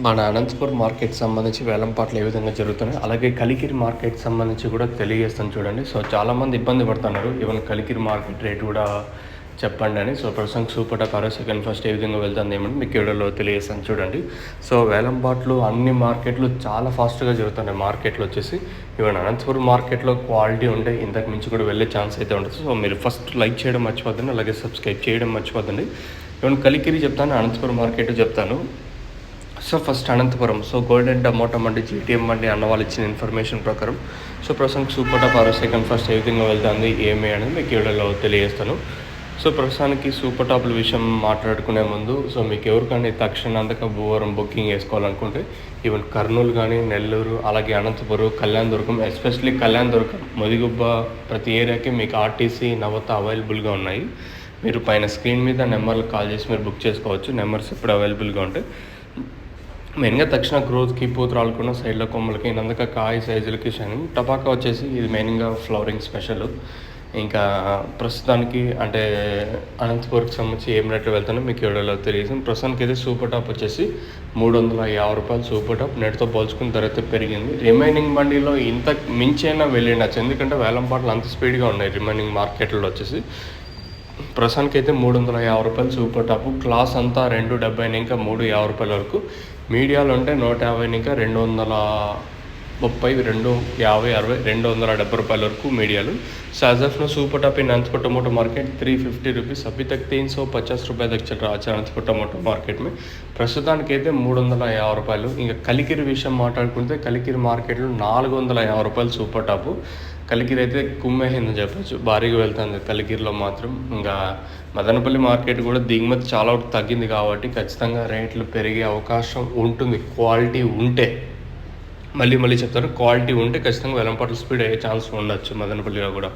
మన అనంతపురం మార్కెట్ సంబంధించి వేలంపాట్లు ఏ విధంగా జరుగుతున్నాయి అలాగే కలికిరి మార్కెట్ సంబంధించి కూడా తెలియజేస్తాను చూడండి. సో చాలామంది ఇబ్బంది పడుతున్నారు. ఈవెన్ కలికిరి మార్కెట్ రేట్ కూడా చెప్పండి అని. సో ప్రస్తుతం సూపర్ టాప్ ఆరో సెకండ్ ఫస్ట్ ఏ విధంగా వెళ్తుంది ఏమని మీకు వీడియోలో తెలియజేస్తాను చూడండి. సో వేలంపాట్లు అన్ని మార్కెట్లు చాలా ఫాస్ట్గా జరుగుతున్నాయి మార్కెట్లో వచ్చేసి. ఈవెన్ అనంతపురం మార్కెట్లో క్వాలిటీ ఉంటే ఇంతకు మించి కూడా వెళ్ళే ఛాన్స్ అయితే ఉంటుంది. సో మీరు ఫస్ట్ లైక్ చేయడం మర్చిపోద్దండి అలాగే సబ్స్క్రైబ్ చేయడం మర్చిపోద్దండి. ఈవెన్ కలికిరి చెప్తాను అనంతపురం మార్కెట్ చెప్తాను. So first Anantapuram. So golden tomato mandi GTM mandi అన్న వాళ్ళు ఇచ్చిన ఇన్ఫర్మేషన్ ప్రకారం. సో ప్రస్తుతం సూపర్ టాప్ ఆరో సెకండ్ ఫస్ట్ ఏ విధంగా వెళ్తుంది ఏమి అనేది మీకు వీడియోలో తెలియజేస్తాను. సో ప్రస్తుతానికి సూపర్ టాప్ల విషయం మాట్లాడుకునే ముందు సో మీకు ఎవరికైనా తక్షణ అందక భూవరం బుకింగ్ వేసుకోవాలనుకుంటే ఈవెన్ కర్నూలు కానీ నెల్లూరు అలాగే అనంతపురం కళ్యాణ్ దుర్గం ఎస్పెషల్లీ కళ్యాణ్ దుర్గం మొదిగుబ్బ ప్రతి ఏరియాకి మీకు ఆర్టీసీ నవత అవైలబుల్గా ఉన్నాయి. మీరు పైన స్క్రీన్ మీద నెంబర్లు కాల్ చేసి మీరు బుక్ చేసుకోవచ్చు. నెంబర్స్ ఇప్పుడు అవైలబుల్గా ఉంటాయి. మెయిన్గా తక్షణ గ్రోత్కి పూత రాలకుండా సైడ్ల కొమ్మలకి నందక కాయ సైజులకి షైనింగ్ టపాకా వచ్చేసి ఇది మెయిన్గా ఫ్లవరింగ్ స్పెషల్. ఇంకా ప్రస్తుతానికి అంటే అనంతపూర్కి సంబంధించి ఏం రేట్లు వెళ్తానో మీకు వీడియోలో తెలియదు. ప్రస్తుతానికి అయితే సూపర్ టాప్ వచ్చేసి మూడు వందల యాభై రూపాయలు సూపర్ టాప్. నెట్తో పోల్చుకున్న తర్వాత పెరిగింది. రిమైనింగ్ బండిలో ఇంత మించైనా వెళ్ళిండొచ్చు. ఎందుకంటే వేలం పాటలు అంత స్పీడ్గా ఉన్నాయి. రిమైనింగ్ మార్కెట్లో వచ్చేసి ప్రస్తుతానికి అయితే మూడు వందల యాభై రూపాయలు సూపర్ టాప్ క్లాస్ అంతా రెండు డెబ్బై ఇంకా మూడు యాభై రూపాయల వరకు మీడియాలో ఉంటే నూట యాభై ఇంకా రెండు వందల ముప్పై రెండు యాభై అరవై రెండు వందల డెబ్బై రూపాయల వరకు మీడియాలు so as of now super top in Anantapur tomato market three fifty rupees अभी तक तीन सौ पचास रुपये तक चल रहा है అనంతపురం టొమాటో మార్కెట్ మే ప్రస్తుతానికి అయితే మూడు వందల యాభై రూపాయలు ఇంకా కలికిరి విషయం మాట్లాడుకుంటే కలికిరి మార్కెట్లో నాలుగు వందల యాభై రూపాయలు సూపర్ టాపు కలికిరి అయితే కుమ్మేసిందని చెప్పచ్చు. భారీగా వెళ్తుంది కలికిరిలో మాత్రం. ఇంకా మదనపల్లి మార్కెట్ కూడా దిగుమతి చాలా వరకు తగ్గింది కాబట్టి ఖచ్చితంగా రేట్లు పెరిగే అవకాశం ఉంటుంది. క్వాలిటీ ఉంటే మళ్ళీ మళ్ళీ చెప్తాను క్వాలిటీ ఉంటే ఖచ్చితంగా వెలంపాట్ల స్పీడ్ అయ్యే ఛాన్స్ ఉండొచ్చు మదనపల్లిలో కూడా.